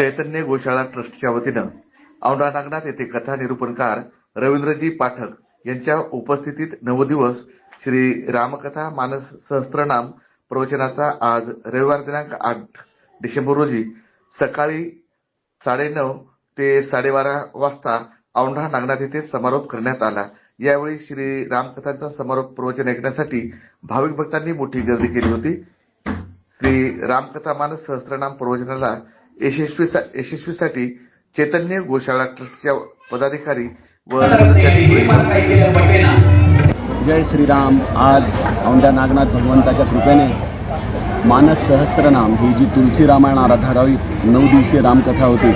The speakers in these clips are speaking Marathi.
चैतन्य गोशाळा ट्रस्टच्या वतीनं औंढा नागनाथ येथे कथा निरूपणकार रवींद्रजी पाठक यांच्या उपस्थितीत नऊ दिवस श्री रामकथा मानस सहस्त्रनाम प्रवचनाचा आज रविवार दिनांक आठ डिसेंबर रोजी सकाळी साडेनऊ ते साडेबारा वाजता औंढा नागनाथ येथे समारोप करण्यात आला. यावेळी श्री रामकथांचा समारोप प्रवचन ऐकण्यासाठी भाविक भक्तांनी मोठी गर्दी केली होती. श्री रामकथा मानस सहस्त्रनाम प्रवचनाला यशस्वीसाठी चैतन्य गोशाळा ट्रस्टच्या पदाधिकारी व जय श्रीराम. आज औंढ्या नागनाथ भगवंताच्या कृपेने मानस सहस्रनाम ही जी तुलसी रामायण आधारावित नऊ दिवसीय रामकथा होती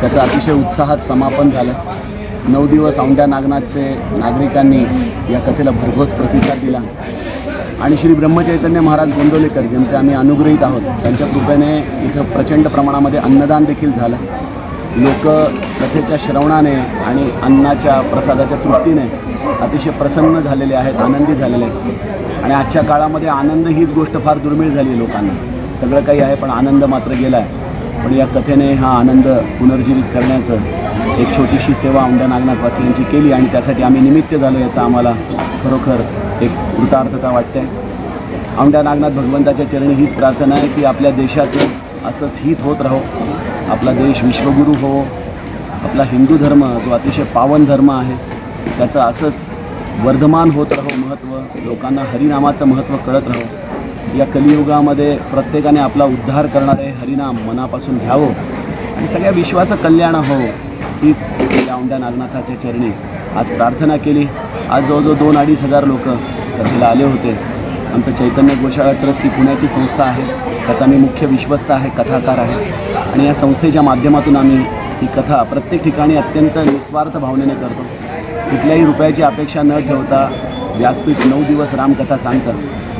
त्याचं अतिशय उत्साहात समापन झालं. नऊ दिवस औंढ्या नागनाथचे नागरिकांनी या कथेला भरघोस प्रतिसाद दिला. आणि श्री ब्रह्मचैतन्य महाराज गोंदवलेकर ज्यांचे आम्ही अनुग्रहित आहोत त्यांच्या कृपेने इथं प्रचंड प्रमाणामध्ये अन्नदान देखील झालं. लोक कथेच्या श्रवणाने आणि अन्नाच्या प्रसादाच्या तृप्तीने अतिशय प्रसन्न झालेले आहेत आनंदी झालेले आहेत. आणि आजच्या काळामध्ये आनंद हीच गोष्ट फार दुर्मिळ झाली लोकांना. सगळं काही आहे पण आनंद मात्र गेला आहे पण या कथेने हा आनंद पुनर्जीवित करण्याचं एक छोटीशी सेवा औंढ्या नागनाथवासियांची केली आणि त्यासाठी आम्ही निमित्त झालो याचा आम्हाला खरोखर एक कृतार्थता वाटते औंढ्या नागनाथ भगवंताच्या चरणी हीच प्रार्थना आहे की आपल्या देशाचं असंच हित होत राहो. आपला देश विश्वगुरू हो. आपला हिंदू धर्म जो अतिशय पावन धर्म आहे त्याचं असंच वर्धमान होत राहो महत्त्व लोकांना हरिनामाचं महत्त्व कळत राहो. या कलियुगामध्ये प्रत्येकाने आपला उद्धार करणारे हरिनाम मनापासून घ्यावं. आणि सगळ्या विश्वाचं कल्याण हो हीच या औंढ्या नागनाथाच्या चरणी. आज प्रार्थना केली. आज जवळजवळ दोन अडीच हजार लोक कथेला आले होते. आमचं चैतन्य गोशाळा ट्रस्ट ही पुण्याची संस्था आहे. त्याचा मी मुख्य विश्वस्त आहे कथाकार आहे. आणि या संस्थेच्या माध्यमातून आम्ही ही कथा प्रत्येक ठिकाणी अत्यंत निस्वार्थ भावनेने करतो. कुठल्याही रुपयाची अपेक्षा न ठेवता व्यासपीठ नऊ दिवस रामकथा सांगतं.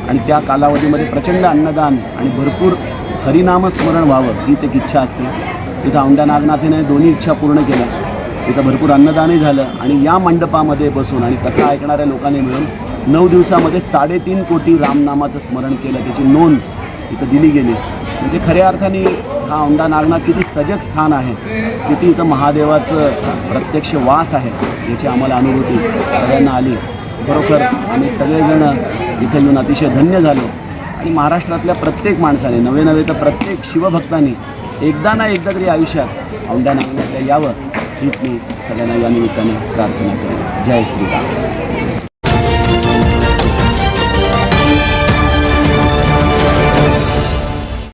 आणि त्या कालावधीमध्ये प्रचंड अन्नदान आणि भरपूर हरिनामस्मरण व्हावं हीच एक इच्छा असते. तिथं औंढ्या नागनाथीने दोन्ही इच्छा पूर्ण केल्या. तिथं भरपूर अन्नदानही झालं आणि या मंडपामध्ये बसून आणि कथा ऐकणाऱ्या लोकांनी मिळून नऊ दिवसामध्ये साडेतीन कोटी रामनामाचं स्मरण केलं त्याची नोंद इथं दिली गेली. म्हणजे खऱ्या अर्थाने हा औंढा नागनाथ किती सजग स्थान आहे किती इथं महादेवाचं प्रत्यक्ष वास आहे याची आम्हाला अनुभूती सगळ्यांना आली. खरोखर आम्ही सगळेजण इथे येऊन अतिशय धन्य झालो. आणि महाराष्ट्रातल्या प्रत्येक माणसाने नवे नवे तर प्रत्येक शिवभक्तांनी एकदा ना एकदा तरी आयुष्यात औंढा नागनाथला यावं हीच मी सगळ्यांना या निमित्ताने प्रार्थना करेन. जय श्रीराम.